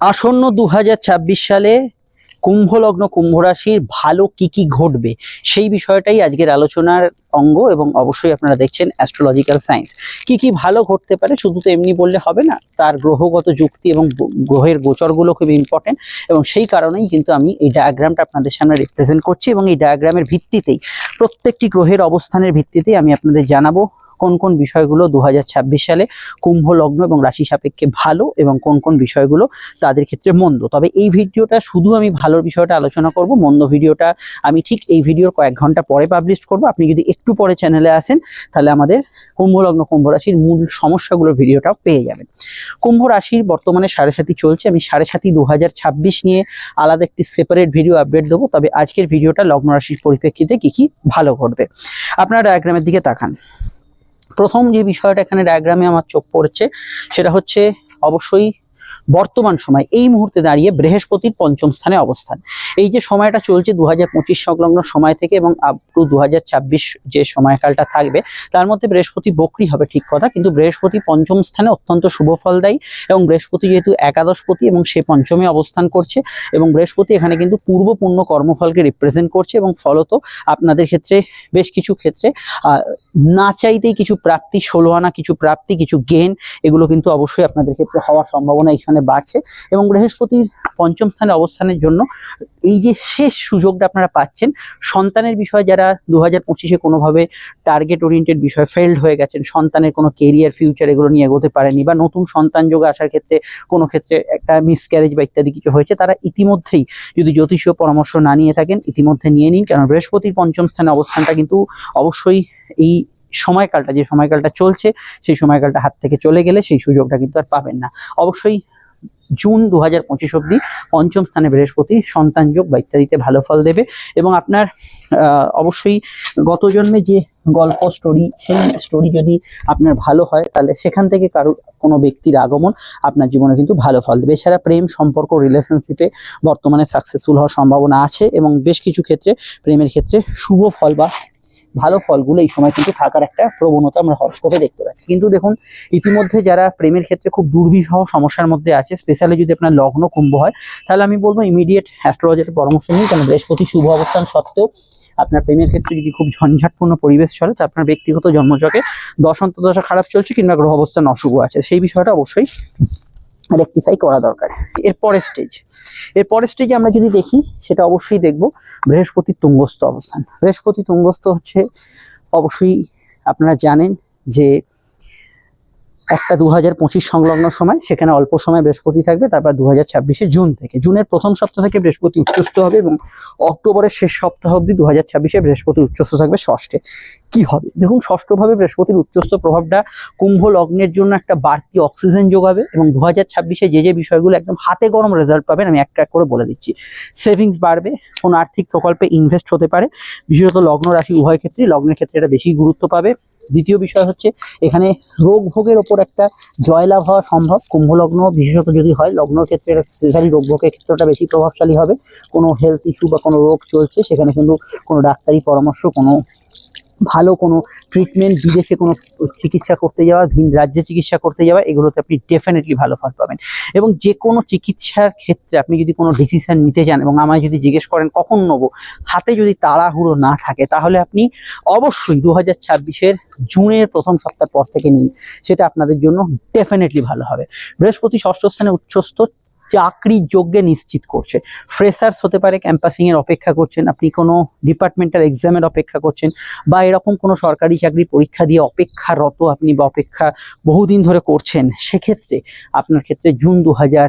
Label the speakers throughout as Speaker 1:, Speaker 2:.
Speaker 1: আসন্ন দু হাজার ছাব্বিশ সালে কুম্ভ লগ্ন কুম্ভ রাশির ভালো কি কি ঘটবে? সেই বিষয়টাই আজকের আলোচনার অঙ্গ এবং অবশ্যই আপনারা দেখছেন অ্যাস্ট্রোলজিক্যাল সায়েন্স কি কি ভালো ঘটতে পারে শুধু তো এমনি বললে হবে না, তার গ্রহগত যুক্তি এবং গ্রহের গোচরগুলো খুব ইম্পর্টেন্ট এবং সেই কারণেই কিন্তু আমি এই ডায়াগ্রামটা আপনাদের সামনে রিপ্রেজেন্ট করছি এবং এই ডায়াগ্রামের ভিত্তিতেই প্রত্যেকটি গ্রহের অবস্থানের ভিত্তিতেই আমি আপনাদের জানাব কোন কোন বিষয়গুলো দু হাজার ছাব্বিশ সালে কুম্ভ লগ্ন এবং রাশি সাপেক্ষে ভালো এবং কোন কোন বিষয়গুলো তাদের ক্ষেত্রে মন্দ? তবে এই ভিডিওটা শুধু আমি ভালোর বিষয়টা আলোচনা করব, মন্দ ভিডিওটা আমি ঠিক এই ভিডিওর কয়েক ঘণ্টা পরে পাবলিশ করব। আপনি যদি একটু পরে চ্যানেলে আসেন, তাহলে আমাদের কুম্ভ লগ্ন, কুম্ভ রাশির মূল সমস্যাগুলোর ভিডিওটাও পেয়ে যাবেন। কুম্ভ রাশির বর্তমানে সাড়ে সাথী চলছে। আমি সাড়ে সাথী দু নিয়ে আলাদা একটি সেপারেট ভিডিও আপডেট দেবো। তবে আজকের ভিডিওটা লগ্ন রাশির পরিপ্রেক্ষিতে কি কি ভালো ঘটবে? আপনারা ডায়াগ্রামের দিকে তাকান। প্রথম যে বিষয়টা এখানে ডায়াগ্রামে আমার চোখ পড়ছে, সেটা হচ্ছে অবশ্যই বর্তমান সময়, এই মুহূর্তে দাঁড়িয়ে বৃহস্পতির পঞ্চম স্থানে অবস্থান। এই যে সময়টা চলছে দু হাজার পঁচিশ সংলগ্ন সময় থেকে এবং আপ টু দু হাজার ছাব্বিশ যে সময়কালটা থাকবে, তার মধ্যে বৃহস্পতি বকরি হবে ঠিক কথা, কিন্তু বৃহস্পতি পঞ্চম স্থানে অত্যন্ত শুভ ফল দেয় এবং বৃহস্পতি যেহেতু একাদশপতি এবং সে পঞ্চমে অবস্থান করছে এবং বৃহস্পতি এখানে কিন্তু পূর্ব পূর্ণ কর্মফলকে রিপ্রেজেন্ট করছে এবং ফলত আপনাদের ক্ষেত্রে বেশ কিছু ক্ষেত্রে না চাইতেই কিছু প্রাপ্তি ষোলো আনা কিছু প্রাপ্তি, কিছু গেন এগুলো কিন্তু অবশ্যই আপনাদের ক্ষেত্রে হওয়ার সম্ভাবনা এখানে বাড়ছে এবং বৃহস্পতির পঞ্চম স্থানে অবস্থানের জন্য এই যে শেষ সুযোগটা আপনারা পাচ্ছেন, সন্তানের বিষয়ে যারা দু হাজার পঁচিশে কোনোভাবে টার্গেট ওরিয়েন্টেড বিষয়ে ফেল্ড হয়ে গেছেন, সন্তানের কোনো কেরিয়ার ফিউচার এগুলো নিয়ে এগোতে পারেনি বা নতুন সন্তান যোগে আসার ক্ষেত্রে কোনো ক্ষেত্রে একটা মিসক্যারেজ বা ইত্যাদি কিছু হয়েছে, তারা ইতিমধ্যেই যদি জ্যোতিষীয় পরামর্শ না নিয়ে থাকেন, ইতিমধ্যে নিয়ে নিন। কারণ বৃহস্পতির পঞ্চম স্থানে অবস্থানটা কিন্তু অবশ্যই এই সময়কালটা, যে সময়কালটা চলছে, সেই সময়কালটা হাত থেকে চলে গেলে সেই সুযোগটা কিন্তু আর পাবেন না। অবশ্যই জুন দু হাজার পঁচিশ অব্দি পঞ্চম স্থানে বৃহস্পতি সন্তান যোগ বা ইত্যাদিতে ভালো ফল দেবে এবং আপনার অবশ্যই গত জন্মে যে গল্প স্টোরি সেই স্টোরি যদি আপনার ভালো হয়, তাহলে সেখান থেকে কারোর কোনো ব্যক্তির আগমন আপনার জীবনে কিন্তু ভালো ফল দেবে। এছাড়া প্রেম, সম্পর্ক রিলেশনশিপে বর্তমানে সাকসেসফুল হওয়ার সম্ভাবনা আছে এবং বেশ কিছু ক্ষেত্রে প্রেমের ক্ষেত্রে শুভ ফল বা ভালো ফলগুলো এই সময় কিন্তু থাকার একটা প্রবণতা আমরা হরস্কোপে দেখতে পাচ্ছি। কিন্তু দেখুন, ইতিমধ্যে যারা প্রেমের ক্ষেত্রে খুব দুর্বিষহ সমস্যার মধ্যে আছে স্পেশালি যদি আপনার লগ্ন কুম্ভ হয়, তাহলে আমি বলব ইমিডিয়েট অ্যাস্ট্রোলজারের পরামর্শ নিন কারণ বৃহস্পতি শুভ অবস্থান সত্ত্বেও আপনার প্রেমের ক্ষেত্রে যদি খুব ঝঞ্ঝাটপূর্ণ পরিবেশ চলে, তা আপনার ব্যক্তিগত জন্মচকে দশা খারাপ চলছে কিংবা গ্রহ অবস্থান অশুভ আছে। সেই বিষয়টা অবশ্যই রেকটিফাই করা দরকার। এর পরের স্টেজের পরের স্টেজে আমরা যদি দেখি, সেটা অবশ্যই দেখব বৃহস্পতি তুঙ্গস্থ অবস্থান। বৃহস্পতি তুঙ্গস্থ হচ্ছে অবশ্যই আপনারা জানেন যে একটা দু হাজার পঁচিশ সংলগ্ন সময়, সেখানে অল্প সময় বৃহস্পতি থাকবে, তারপর দু হাজার জুন থেকে। জুনের প্রথম সপ্তাহ থেকে বৃহস্পতি উচ্চস্থ হবে এবং অক্টোবরের শেষ সপ্তাহ অবধি দু হাজার ছাব্বিশে বৃহস্পতি উচ্চস্থ থাকবে ষষ্ঠে। কি হবে? দেখুন, ষষ্ঠভাবে বৃহস্পতির উচ্চস্থ প্রভাবটা কুম্ভ লগ্নের জন্য একটা বাড়তি অক্সিজেন যোগাবে এবং দু হাজার যে যে বিষয়গুলো একদম হাতে গরম রেজাল্ট পাবেন, আমি একটা এক করে বলে দিচ্ছি। সেভিংস বাড়বে, কোনো আর্থিক প্রকল্পে ইনভেস্ট হতে পারে, বিশেষত লগ্ন রাশি উভয় ক্ষেত্রে লগ্নের ক্ষেত্রে এটা বেশি গুরুত্ব পাবে। দ্বিতীয় বিষয় হচ্ছে, এখানে রোগ ভোগের ওপর একটা জয়লাভ হওয়া সম্ভব। কুম্ভ লগ্ন বিশেষত যদি হয় লগ্ন ক্ষেত্রে স্পেশালি রোগ ভোগের ক্ষেত্রটা বেশি প্রভাবশালী হবে। কোনো হেলথ ইস্যু বা কোনো রোগ চলছে, সেখানে কিন্তু কোনো ডাক্তারি পরামর্শ, কোনো ভালো কোনো ট্রিটমেন্ট বিদেশে কোনো চিকিৎসা করতে যাওয়া, ভিন রাজ্যে চিকিৎসা করতে যাওয়া, এগুলোতে আপনি ডেফিনেটলি ভালো ফল পাবেন। এবং যে কোনো চিকিৎসার ক্ষেত্রে আপনি যদি কোনো ডিসিশন নিতে চান এবং আমায় যদি জিজ্ঞেস করেন কখন নেব, হাতে যদি তাড়াহুড়ো না থাকে, তাহলে আপনি অবশ্যই দু হাজার ছাব্বিশের জুনের প্রথম সপ্তাহ পর থেকে নিন। সেটা আপনাদের জন্য ডেফিনেটলি ভালো হবে। বৃহস্পতি ষষ্ঠ স্থানে উচ্চস্থ চাকরির যোগ্যে নিশ্চিত করছে। ফ্রেশার্স হতে পারে ক্যাম্পাসিং এর অপেক্ষা করছেন, আপনি কোনো ডিপার্টমেন্টাল এক্সামের অপেক্ষা করছেন বা এরকম কোনো সরকারি চাকরি পরীক্ষা দিয়ে অপেক্ষারত আপনি বা অপেক্ষা বহুদিন ধরে করছেন, সেক্ষেত্রে আপনার ক্ষেত্রে জুন দু হাজার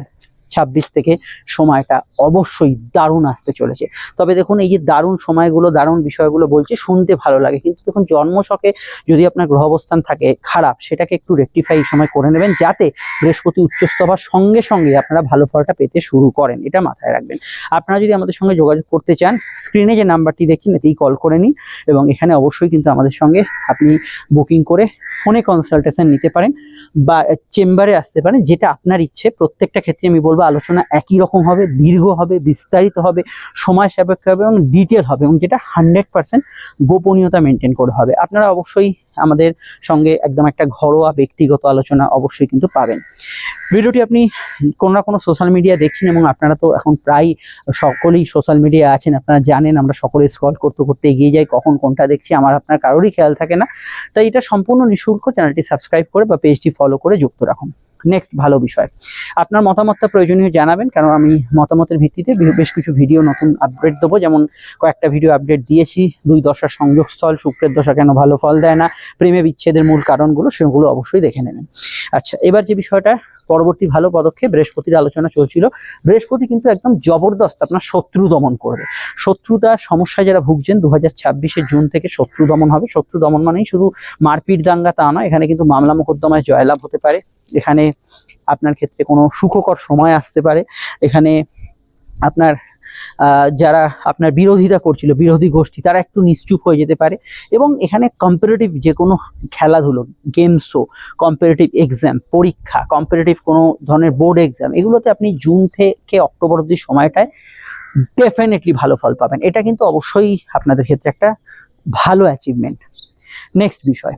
Speaker 1: ছাব্বিশ থেকে সময়টা অবশ্যই দারুণ আসতে চলেছে। তবে দেখুন, এই যে দারুণ সময়গুলো, দারুণ বিষয়গুলো বলছে, শুনতে ভালো লাগে। কিন্তু দেখুন জন্মছকে যদি আপনার গ্রহ অবস্থান থাকে খারাপ, সেটাকে একটু রেকটিফাই এই সময় করে নেবেন, যাতে বৃহস্পতি উচ্চস্থ হওয়ার সঙ্গে সঙ্গে আপনারা ভালো ফলটা পেতে শুরু করেন। এটা মাথায় রাখবেন। আপনারা যদি আমাদের সঙ্গে যোগাযোগ করতে চান স্ক্রিনে যে নাম্বারটি দেখছেন, এতেই কল করে নিন এবং এখানে অবশ্যই কিন্তু আমাদের সঙ্গে আপনি বুকিং করে ফোনে কনসালটেশন নিতে পারেন বা চেম্বারে আসতে পারেন, যেটা আপনার ইচ্ছে। প্রত্যেকটা ক্ষেত্রে আমি বলব আলোচনা একই রকম হবে, দীর্ঘ হবে, বিস্তারিত হবে, সময় সাপেক্ষ হবে এবং ডিটেল হবে এবং যেটা হান্ড্রেড পার্সেন্ট গোপনীয়তা মেনটেন করে হবে। আপনারা অবশ্যই আমাদের সঙ্গে একদম একটা ঘরোয়া ব্যক্তিগত আলোচনা অবশ্যই কিন্তু পাবেন। ভিডিওটি আপনি কোনো না কোনো সোশ্যাল মিডিয়া দেখছেন এবং আপনারা তো এখন প্রায় সকলেই সোশ্যাল মিডিয়া আছেন, আপনারা জানেন, আমরা সকলে স্ক্রল করতে করতে এগিয়ে যাই, কখন কোনটা দেখছি, আমার আপনার কারোরই খেয়াল থাকে না। তাই এটা সম্পূর্ণ নিঃশুল্ক চ্যানেলটি সাবস্ক্রাইব করে বা পেজটি ফলো করে যুক্ত রাখুন। নেক্সট ভালো বিষয়। আপনার মতামতটা প্রয়োজনীয় জানাবেন কারণ আমি মতামতের ভিত্তিতে বেশ কিছু ভিডিও নতুন আপডেট দেবো। যেমন কয়েকটা ভিডিও আপডেট দিয়েছি, দুই দশার সংযোগস্থল, শুক্রের দশা কেন ভালো ফল দেয় না প্রেমে বিচ্ছেদের মূল কারণগুলো সেগুলো অবশ্যই দেখে নেবেন। আচ্ছা এবার যে বিষয়টা, পরবর্তী ভালো পদক্ষেপ বৃহস্পতির আলোচনা চলছিল। বৃহস্পতি কিন্তু একদম জবরদস্ত আপনার শত্রু দমন করবে। শত্রুতার সমস্যায় যারা ভুগছেন দু হাজার জুন থেকে শত্রু দমন হবে। শত্রু দমন মানেই শুধু মারপিট দাঙ্গা তা নয়, এখানে কিন্তু মামলা মোকদ্দমায় জয়লাভ হতে পারে। এখানে আপনার ক্ষেত্রে কোনো সুখকর সময় আসতে পারে। এখানে আপনার যারা আপনার বিরোধিতা করছিল, বিরোধী গোষ্ঠী, তারা একটু নিশ্চুপ হয়ে যেতে পারে। এবং এখানে কম্পারেটিভ যে কোনো খেলাধুলো গেম শো কম্পারেটিভ এক্সাম পরীক্ষা কম্পারেটিভ কোনো ধরনের বোর্ড এক্সাম এগুলোতে আপনি জুন থেকে অক্টোবর অব্দি সময়টায় ডেফিনেটলি ভালো ফল পাবেন। এটা কিন্তু অবশ্যই আপনাদের ক্ষেত্রে একটা ভালো অ্যাচিভমেন্ট নেক্সট বিষয়।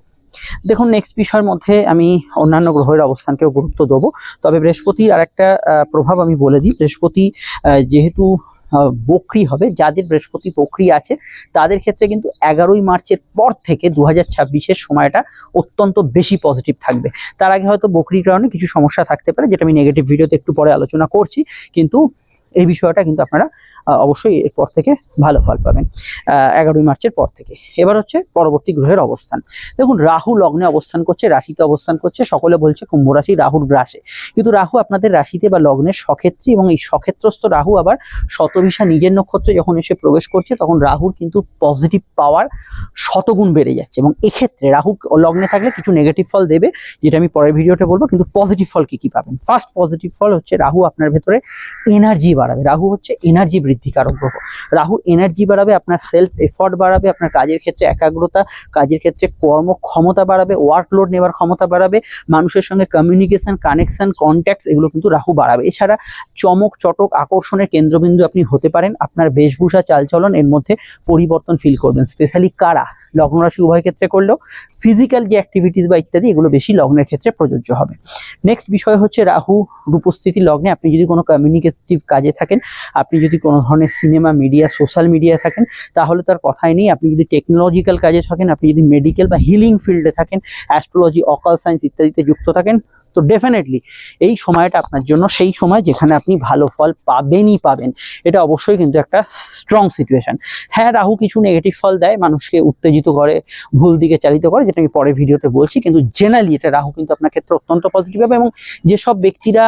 Speaker 1: দেখুন নেক্সট বিষয়ের মধ্যে আমি অন্যান্য গ্রহের অবস্থানকেও গুরুত্ব দেবো। তবে বৃহস্পতির আর একটা প্রভাব আমি বলে দিই। বৃহস্পতি যেহেতু বক্রি হবে, যাদের বৃহস্পতি বকরি আছে, তাদের ক্ষেত্রে কিন্তু এগারোই মার্চের পর থেকে দু হাজার সময়টা অত্যন্ত বেশি পজিটিভ থাকবে। তার আগে হয়তো বকরির কারণে কিছু সমস্যা থাকতে পারে, যেটা আমি নেগেটিভ ভিডিওতে একটু পরে আলোচনা করছি, কিন্তু এই বিষয়টা কিন্তু আপনারা অবশ্যই এরপর থেকে ভালো ফল পাবেন এগারোই মার্চের পর থেকে। এবার হচ্ছে পরবর্তী গ্রহের অবস্থান। দেখুন, রাহু লগ্নে অবস্থান করছে, রাশিতে অবস্থান করছে, সকলে বলছে কুম্ভ রাশি রাহুর গ্রাসে। কিন্তু রাহু আপনাদের রাশিতে বা লগ্নের সক্ষেত্রী এবং এই সক্ষেত্রস্থ রাহু আবার শতভিসা নিজের নক্ষত্রে যখন এসে প্রবেশ করছে, তখন রাহুর কিন্তু পজিটিভ পাওয়ার শতগুণ বেড়ে যাচ্ছে। এবং এক্ষেত্রে রাহু লগ্নে থাকলে কিছু নেগেটিভ ফল দেবে, যেটা আমি পরের ভিডিওতে বলব, কিন্তু পজিটিভ ফল কি কি পাবেন? ফার্স্ট পজিটিভ ফল হচ্ছে রাহু আপনার ভেতরে এনার্জি বাড়াবে। রাহু হচ্ছে এনার্জি বৃদ্ধিকারক গ্রহ। রাহু এনার্জি বাড়াবে, আপনার সেলফ এফর্ট বাড়াবে, আপনার কাজের ক্ষেত্রে একাগ্রতা, কাজের ক্ষেত্রে কর্ম ক্ষমতা বাড়াবে ওয়ার্কলোড নেওয়ার ক্ষমতা বাড়াবে, মানুষের সঙ্গে কমিউনিকেশন কানেকশন কন্ট্যাক্টস এগুলো কিন্তু রাহু বাড়াবে। এছাড়া চমক, চটক, আকর্ষণের কেন্দ্রবিন্দু আপনি হতে পারেন। আপনার বেশভূষা চালচলন এর মধ্যে পরিবর্তন ফিল করবেন। স্পেশালি কারা? লগ্ন রাশি উভয় ক্ষেত্রে করলেও ফিজিক্যাল যে অ্যাক্টিভিটিস বা ইত্যাদি, এগুলো বেশি লগ্নের ক্ষেত্রে প্রযোজ্য হবে। নেক্সট বিষয় হচ্ছে রাহু উপস্থিতি লগ্নে আপনি যদি কোনো কমিউনিকেটিভ কাজে থাকেন, আপনি যদি কোনো ধরনের সিনেমা মিডিয়া সোশ্যাল মিডিয়া থাকেন, তাহলে তার কথাই নেই। আপনি যদি টেকনোলজিক্যাল কাজে থাকেন, আপনি যদি মেডিকেল বা হিলিং ফিল্ডে থাকেন অ্যাস্ট্রোলজি অকাল সায়েন্স ইত্যাদিতে যুক্ত থাকেন তো ডেফিনেটলি এই সময়টা আপনার জন্য সেই সময় যেখানে আপনি ভালো ফল পাবেনই পাবেন। এটা অবশ্যই কিন্তু একটা স্ট্রং সিচুয়েশন হ্যাঁ রাহু কিছু নেগেটিভ ফল দেয়, মানুষকে উত্তেজিত করে, ভুল দিকে চালিত করে, যেটা আমি পরে ভিডিওতে বলছি, কিন্তু জেনারেলি এটা রাহু কিন্তু আপনার ক্ষেত্রে অত্যন্ত পজিটিভ হবে এবং যেসব ব্যক্তিরা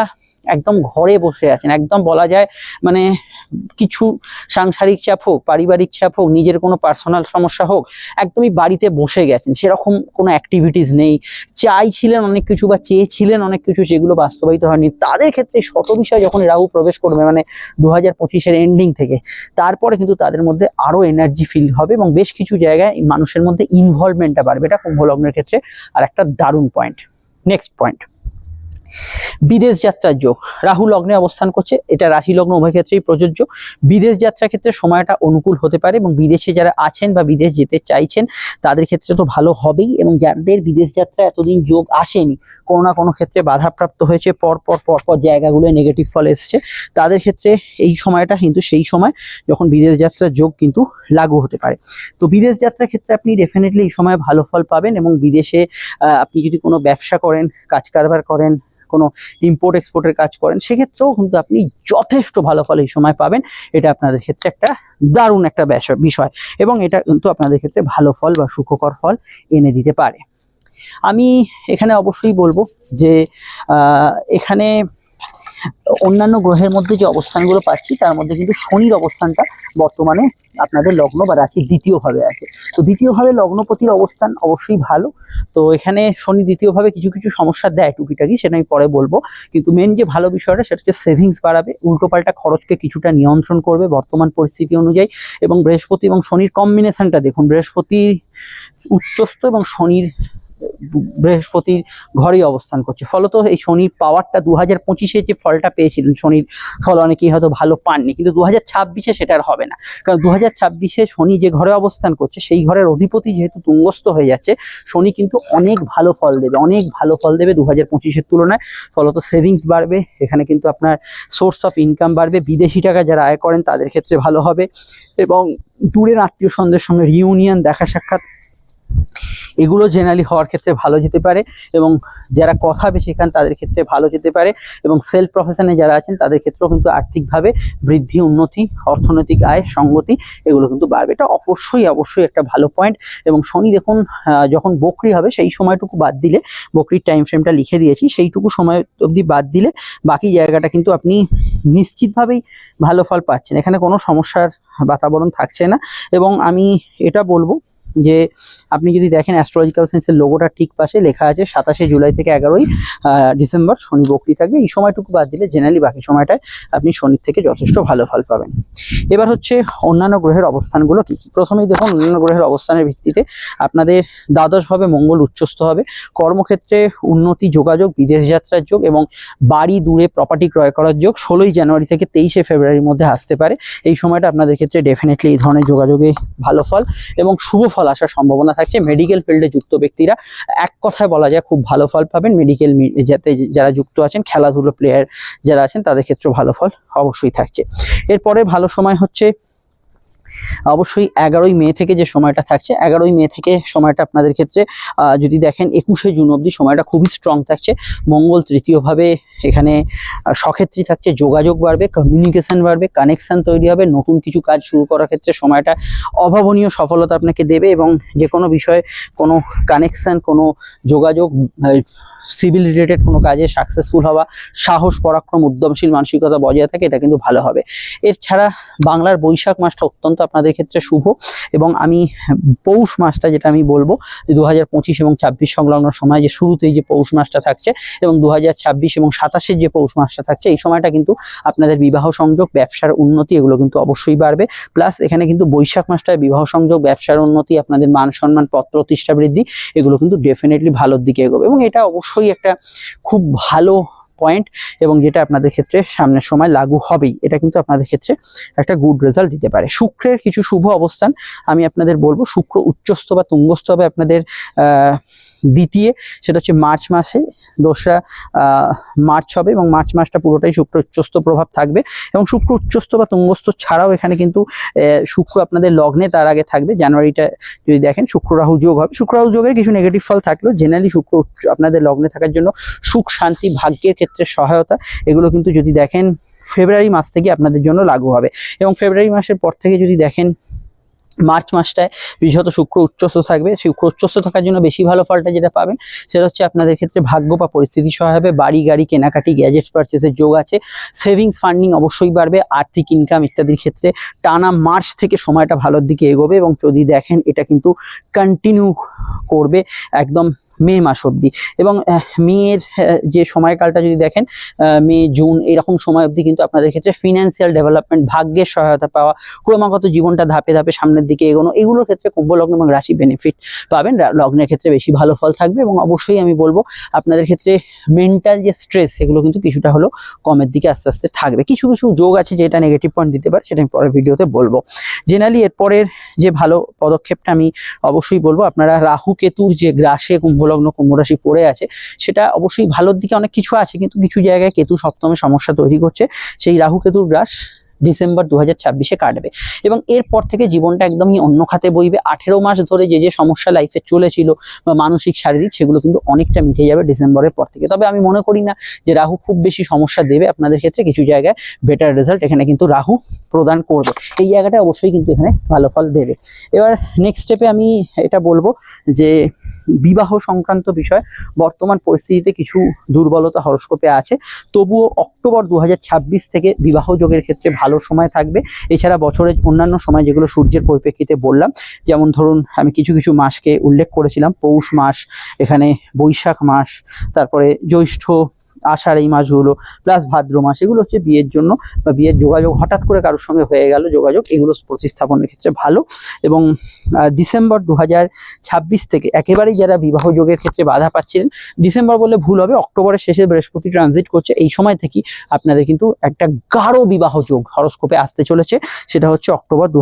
Speaker 1: একদম ঘরে বসে আছেন, একদম বলা যায় মানে কিছু সাংসারিক চাপ হোক, পারিবারিক চাপ হোক, নিজের কোনো পার্সোনাল সমস্যা হোক, একদমই বাড়িতে বসে গেছেন। সেরকম কোনো অ্যাক্টিভিটিস নেই। চাইছিলেন অনেক কিছু বা চেয়েছিলেন অনেক কিছু সেগুলো বাস্তবায়িত হয়নি। তাদের ক্ষেত্রে শত বিষয় যখন রাহু প্রবেশ করবে মানে দু হাজার পঁচিশের এন্ডিং থেকে, তারপরে কিন্তু তাদের মধ্যে আরও এনার্জি ফিল হবে এবং বেশ কিছু জায়গায় মানুষের মধ্যে ইনভলভমেন্টটা বাড়বে। এটা কুম্ভ লগ্নের ক্ষেত্রে আর একটা দারুণ পয়েন্ট নেক্সট পয়েন্ট বিদেশ যাত্রার যোগ। রাহু লগ্নে অবস্থান করছে, এটা রাশি লগ্ন উভয় ক্ষেত্রেই প্রযোজ্য। বিদেশ যাত্রার ক্ষেত্রে সময়টা অনুকূল হতে পারে এবং বিদেশে যারা আছেন বা বিদেশ যেতে চাইছেন, তাদের ক্ষেত্রে তো ভালো হবেই এবং যাদের বিদেশ যাত্রা এতদিন যোগ আসেনি, কোনো না কোনো ক্ষেত্রে বাধাপ্রাপ্ত হয়েছে, পর পর পর পর জায়গাগুলো নেগেটিভ ফল এসছে। তাদের ক্ষেত্রে এই সময়টা কিন্তু সেই সময় যখন বিদেশ যাত্রার যোগ কিন্তু লাগু হতে পারে। তো বিদেশ যাত্রার ক্ষেত্রে আপনি ডেফিনেটলি এই সময় ভালো ফল পাবেন এবং বিদেশে আপনি যদি কোনো ব্যবসা করেন, কাজ কারবার করেন কোনো ইম্পোর্ট এক্সপোর্টের কাজ করেন, সেক্ষেত্রেও কিন্তু আপনি যথেষ্ট ভালো ফল এই সময় পাবেন। এটা আপনাদের ক্ষেত্রে একটা দারুণ একটা বিষয় এবং এটা কিন্তু আপনাদের ক্ষেত্রে ভালো ফল বা সুখকর ফল এনে দিতে পারে। আমি এখানে অবশ্যই বলব যে এখানে অন্যান্য গ্রহের মধ্যে যে অবস্থানগুলো পাচ্ছি, তার মধ্যে কিন্তু শনির অবস্থানটা বর্তমানে আপনাদের লগ্ন বা রাশির দ্বিতীয়ভাবে আছে। তো দ্বিতীয়ভাবে লগ্নপতির অবস্থান অবশ্যই ভালো। তো এখানে শনি দ্বিতীয়ভাবে কিছু কিছু সমস্যা দেয় টুকিটাকি, সেটা আমি পরে বলব। কিন্তু মেন যে ভালো বিষয়টা, সেটা হচ্ছে সেভিংস বাড়াবে, উল্টোপাল্টা খরচকে কিছুটা নিয়ন্ত্রণ করবে বর্তমান পরিস্থিতি অনুযায়ী। এবং বৃহস্পতি এবং শনির কম্বিনেশনটা দেখুন, বৃহস্পতি উচ্চস্থ এবং শনির বৃহস্পতির ঘরেই অবস্থান করছে। ফলত এই শনির পাওয়ারটা দু হাজার পঁচিশে যে ফলটা পেয়েছিলেন, শনির ফল অনেকেই হয়তো ভালো পাননি, কিন্তু দু হাজার ছাব্বিশে সেটা আর হবে না। কারণ দু হাজার ছাব্বিশে শনি যে ঘরে অবস্থান করছে, সেই ঘরের অধিপতি যেহেতু তুঙ্গস্থ হয়ে যাচ্ছে, শনি কিন্তু অনেক ভালো ফল দেবে, অনেক ভালো ফল দেবে দু হাজার পঁচিশের তুলনায়। ফলত সেভিংস বাড়বে, এখানে কিন্তু আপনার সোর্স অফ ইনকাম বাড়বে, বিদেশি টাকা যারা আয় করেন, তাদের ক্ষেত্রে ভালো হবে। এবং দূরের আত্মীয় স্বজনদের সঙ্গে রিউনিয়ন দেখা সাক্ষাৎ এগুলো জেনারেলি হওয়ার ক্ষেত্রে ভালো যেতে পারে এবং যারা কথা বেশি খান তাদের ক্ষেত্রে ভালো যেতে পারে এবং সেলফ প্রফেশনে যারা আছেন তাদের ক্ষেত্রেও কিন্তু আর্থিকভাবে বৃদ্ধি, উন্নতি, অর্থনৈতিক আয়, সঙ্গতি এগুলো কিন্তু বাড়বে। এটা অবশ্যই অবশ্যই একটা ভালো পয়েন্ট এবং শনি দেখুন যখন বকরি হবে সেই সময়টুকু বাদ দিলে, বকরির টাইম ফ্রেমটা লিখে দিয়েছি, সেইটুকু সময় অবধি বাদ দিলে বাকি জায়গাটা কিন্তু আপনি নিশ্চিতভাবেই ভালো ফল পাচ্ছেন। এখানে কোনো সমস্যার বাতাবরণ থাকছে না এবং আমি এটা বলব যে আপনি যদি দেখেন অ্যাস্ট্রোলজিক্যাল সায়েন্সের লোগোটা ঠিক পাশে লেখা আছে সাতাশে জুলাই থেকে এগারোই ডিসেম্বর শনি বকরি থাকবে। এই সময়টুকু বাদ দিলে জেনারেলি বাকি সময়টায় আপনি শনির থেকে যথেষ্ট ভালো ফল পাবেন। এবার হচ্ছে অন্যান্য গ্রহের অবস্থানগুলো কি কি? প্রথমেই দেখুন, অন্যান্য গ্রহের অবস্থানের ভিত্তিতে আপনাদের দ্বাদশভাবে মঙ্গল উচ্চস্থ হবে। কর্মক্ষেত্রে উন্নতি, যোগাযোগ, বিদেশ যাত্রার যোগ এবং বাড়ি দূরে প্রপার্টি ক্রয় করার যোগ ষোলোই জানুয়ারি থেকে তেইশে ফেব্রুয়ারির মধ্যে আসতে পারে। এই সময়টা আপনাদের ক্ষেত্রে ডেফিনেটলি এই ধরনের যোগাযোগে ভালো ফল এবং শুভ ফল আসার সম্ভাবনা থাকছে। মেডিকেল ফিল্ডে যুক্ত ব্যক্তিরা এক কথায় বলা যায় খুব ভালো ফল পাবেন। মেডিকেল যাতে যারা যুক্ত আছেন, খেলাধুলো প্লেয়ার যারা আছেন, তাদের ক্ষেত্রে ভালো ফল অবশ্যই থাকছে। এরপরে ভালো সময় হচ্ছে অবশ্যই এগারোই মে থেকে যে সময়টা থাকছে, এগারোই মে থেকে সময়টা আপনাদের ক্ষেত্রে যদি দেখেন একুশে জুন অবধি সময়টা খুবই স্ট্রং থাকছে। মঙ্গল তৃতীয়ভাবে এখানে সক্ষেত্রী থাকছে, যোগাযোগ বাড়বে কমিউনিকেশন বাড়বে কানেকশান তৈরি হবে, নতুন কিছু কাজ শুরু করার ক্ষেত্রে সময়টা অভাবনীয় সফলতা আপনাকে দেবে এবং যে কোনো বিষয়ে কোনো কানেকশন কোনো যোগাযোগ সিভিল রিলেটেড কোনো কাজে সাকসেসফুল হওয়া, সাহস, পরাক্রম, উদ্যমশীল মানসিকতা বজায় থাকে, এটা কিন্তু ভালো হবে। এছাড়া বাংলার বৈশাখ মাসটা অত্যন্ত আপনাদের ক্ষেত্রে শুভ এবং আমি পৌষ মাসটা যেটা আমি বলব দু হাজার পঁচিশ এবং ছাব্বিশ সংলগ্ন সময় যে শুরুতেই যে পৌষ মাসটা থাকছে এবং দু হাজার ছাব্বিশ এবং সাতাশের যে পৌষ মাসটা থাকছে, এই সময়টা কিন্তু আপনাদের বিবাহ সংযোগ, ব্যবসার উন্নতি এগুলো কিন্তু অবশ্যই বাড়বে। প্লাস এখানে কিন্তু বৈশাখ মাসটায় বিবাহ সংযোগ, ব্যবসার উন্নতি, আপনাদের মান সম্মান পদ প্রতিষ্ঠা বৃদ্ধি এগুলো কিন্তু ডেফিনেটলি ভালোর দিকে এগোবে এবং এটা অবশ্যই একটা খুব ভালো পয়েন্ট এবং যেটা আপনাদের ক্ষেত্রে সামনের সময় লাগু হবেই। এটা কিন্তু আপনাদের ক্ষেত্রে একটা গুড রেজাল্ট দিতে পারে। শুক্রের কিছু শুভ অবস্থান আমি আপনাদের বলব। শুক্র উচ্চস্থ বা তুঙ্গস্থ হবে আপনাদের দ্বিতীয়, সেটা হচ্ছে মার্চ মাসে। দোসরা মার্চ হবে এবং মার্চ মাসটা পুরোটাই শুক্র উচ্চস্থ প্রভাব থাকবে এবং শুক্র উচ্চস্থ বা তুঙ্গস্থ ছাড়াও এখানে কিন্তু শুক্র আপনাদের লগ্নে তার আগে থাকবে। জানুয়ারিটা যদি দেখেন, শুক্র রাহু যোগ হবে। শুক্র রাহু যোগের কিছু নেগেটিভ ফল থাকলেও জেনারেলি শুক্র আপনাদের লগ্নে থাকার জন্য সুখ, শান্তি, ভাগ্যের ক্ষেত্রে সহায়তা, এগুলো কিন্তু যদি দেখেন, ফেব্রুয়ারি মাস থেকে আপনাদের জন্য লাগু হবে। এবং ফেব্রুয়ারি মাসের পর থেকে যদি দেখেন মার্চ মাসটায় বিশেষত শুক্র উচ্চস্থ থাকবে। শুক্র উচ্চস্থ থাকার জন্য বেশি ভালো ফলটা যেটা পাবেন, সেটা হচ্ছে আপনাদের ক্ষেত্রে ভাগ্য বা পরিস্থিতি সহায় হবে বাড়ি, গাড়ি, কেনাকাটি গ্যাজেটস পারচেসের যোগ আছে। সেভিংস ফান্ডিং অবশ্যই বাড়বে, আর্থিক ইনকাম ইত্যাদির ক্ষেত্রে টানা মার্চ থেকে সময়টা ভালোর দিকে এগোবে এবং যদি দেখেন এটা কিন্তু কন্টিনিউ করবে, একদম মে মাস অবধি। এবং মেয়ের যে সময়কালটা যদি দেখেন মে, জুন, এরকম সময় অবধি কিন্তু আপনাদের ক্ষেত্রে ফিনান্সিয়াল ডেভেলপমেন্ট ভাগ্যের সহায়তা পাওয়া, ক্রমাগত জীবনটা ধাপে ধাপে সামনের দিকে এগোনো, এগুলোর ক্ষেত্রে কুম্ভ লগ্ন এবং রাশি বেনিফিট পাবেন। লগ্নের ক্ষেত্রে বেশি ভালো ফল থাকবে এবং অবশ্যই আমি বলব, আপনাদের ক্ষেত্রে মেন্টাল যে স্ট্রেস সেগুলো কিন্তু কিছুটা হলেও কমের দিকে আস্তে আস্তে থাকবে। কিছু কিছু যোগ আছে যেটা নেগেটিভ পয়েন্ট দিতে পারে, সেটা আমি পরের ভিডিওতে বলব। জেনারেলি এরপরের যে ভালো পদক্ষেপটা আমি অবশ্যই বলব, আপনারা রাহু, কেতুর যে গ্রাসে কুম্ভলগ্ন কুম্ভরাশি পড়ে আছে, সেটা অবশ্যই ভালোর দিকে অনেক কিছু আছে, কিন্তু কিছু জায়গায় কেতু সপ্তমে সমস্যা তৈরি করছে, সেই রাহু কেতুর গ্রাস ডিসেম্বর দু হাজার কাটবে। এবং এরপর থেকে জীবনটা একদমই অন্য খাতে বইবে। আঠেরো মাস ধরে যে যে সমস্যা লাইফে চলেছিল, বা মানসিক, শারীরিক, সেগুলো কিন্তু অনেকটা মিটে যাবে ডিসেম্বরের পর থেকে। তবে আমি মনে করি না যে রাহু খুব বেশি সমস্যা দেবে। আপনাদের ক্ষেত্রে কিছু জায়গায় বেটার রেজাল্ট এখানে কিন্তু রাহু প্রদান করবে। এই জায়গাটা অবশ্যই কিন্তু এখানে ভালো ফল দেবে। এবার নেক্সট স্টেপে আমি এটা বলব যে বিবাহ সংক্রান্ত বিষয় বর্তমান পরিস্থিতিতে কিছু দুর্বলতা হরস্কোপে আছে। তবুও অক্টোবর দু হাজার ছাব্বিশ থেকে বিবাহ যোগের ক্ষেত্রে ভালো সময় থাকবে। এছাড়া বছরের অন্যান্য সময় যেগুলো সূর্যের পরিপ্রেক্ষিতে বললাম, যেমন ধরুন আমি কিছু কিছু মাসকে উল্লেখ করেছিলাম, পৌষ মাস, এখানে বৈশাখ মাস, তারপরে জ্যৈষ্ঠ আষাঢ় এই মাসগুলো প্লাস ভাদ্র মাস, এগুলো হচ্ছে বিয়ের জন্য বা বিয়ের যোগাযোগ হঠাৎ করে কারোর সঙ্গে হয়ে গেল যোগাযোগ, এগুলো প্রতিস্থাপনের ক্ষেত্রে ভালো। এবং ডিসেম্বর দু হাজার ছাব্বিশ থেকে একেবারেই যারা বিবাহ যোগের ক্ষেত্রে বাধা পাচ্ছিলেন, ডিসেম্বর বলে ভুল হবে, অক্টোবরের শেষে বৃহস্পতি ট্রানজিট করছে, এই সময় থেকেই আপনাদের কিন্তু একটা গাঢ় বিবাহ যোগ হরস্কোপে আসতে চলেছে, সেটা হচ্ছে অক্টোবর দু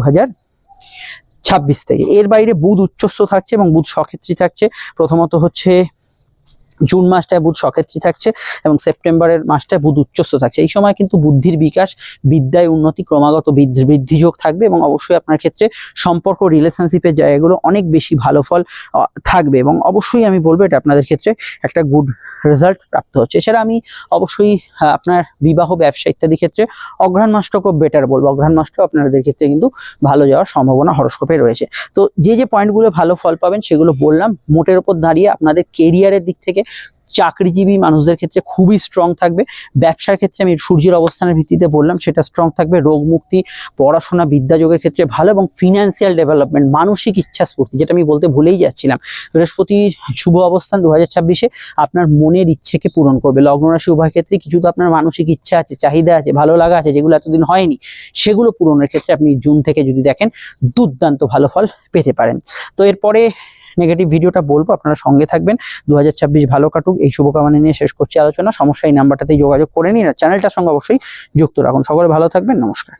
Speaker 1: ছাব্বিশ থেকে। এর বাইরে বুধ উচ্চস্থ থাকছে এবং বুধ সক্ষেত্রী থাকছে, প্রথমত হচ্ছে জুন মাসটায় বুধ সক্ষেত্রী থাকছে এবং সেপ্টেম্বরের মাসটায় বুধ উচ্চস্থ থাকছে। এই সময় কিন্তু বুদ্ধির বিকাশ, বিদ্যায় উন্নতি, ক্রমাগত বৃদ্ধি- বৃদ্ধিযোগ থাকবে এবং অবশ্যই আপনার ক্ষেত্রে সম্পর্ক রিলেশনশিপের জায়গাগুলো অনেক বেশি ভালো ফল থাকবে এবং অবশ্যই আমি বলব এটা আপনাদের ক্ষেত্রে একটা গুড রেজাল্ট প্রাপ্ত হচ্ছে। এছাড়া আমি অবশ্যই আপনার বিবাহ, ব্যবসা ইত্যাদি ক্ষেত্রে অঘ্রাণ মাসটাকেও বেটার বলব। অঘ্রাণ মাসটাও আপনাদের ক্ষেত্রে কিন্তু ভালো যাওয়ার সম্ভাবনা হরস্কোপে রয়েছে। তো যে যে পয়েন্টগুলো ভালো ফল পাবেন সেগুলো বললাম। মোটের উপর দাঁড়িয়ে আপনাদের কেরিয়ারের দিক থেকে চাকরিজীবী মানুষদের ক্ষেত্রে খুবই স্ট্রং থাকবে। ব্যবসার ক্ষেত্রে আমি সূর্যের অবস্থানের ভিত্তিতে বললাম, সেটা স্ট্রং থাকবে। রোগ মুক্তি পড়াশোনা বিদ্যাযোগের ক্ষেত্রে ভালো এবং ফিনান্সিয়াল ডেভেলপমেন্ট মানসিক ইচ্ছা স্ফূর্তি যেটা আমি বলতে ভুলেই যাচ্ছিলাম। বৃহস্পতির শুভ অবস্থান দু ছাব্বিশে, আপনার মনের ইচ্ছেকে পূরণ করবে। লগ্ন রাশি উভয় ক্ষেত্রে কিছু তো আপনার মানসিক ইচ্ছা আছে, চাহিদা আছে, ভালো লাগা আছে, যেগুলো এতদিন হয়নি, সেগুলো পূরণের ক্ষেত্রে আপনি জুন থেকে যদি দেখেন, দুর্দান্ত ভালো ফল পেতে পারেন। তো এরপরে নেগেটিভ ভিডিওটা বলব, আপনারা সঙ্গে থাকবেন। দু হাজার ছাব্বিশ ভালো কাটুক, এই শুভকামনা নিয়ে শেষ করছি আলোচনা। সমস্যা এই নাম্বারটাতেই যোগাযোগ করে নিন আর চ্যানেলটার সঙ্গে অবশ্যই যুক্ত রাখুন। সকলে ভালো থাকবেন, নমস্কার।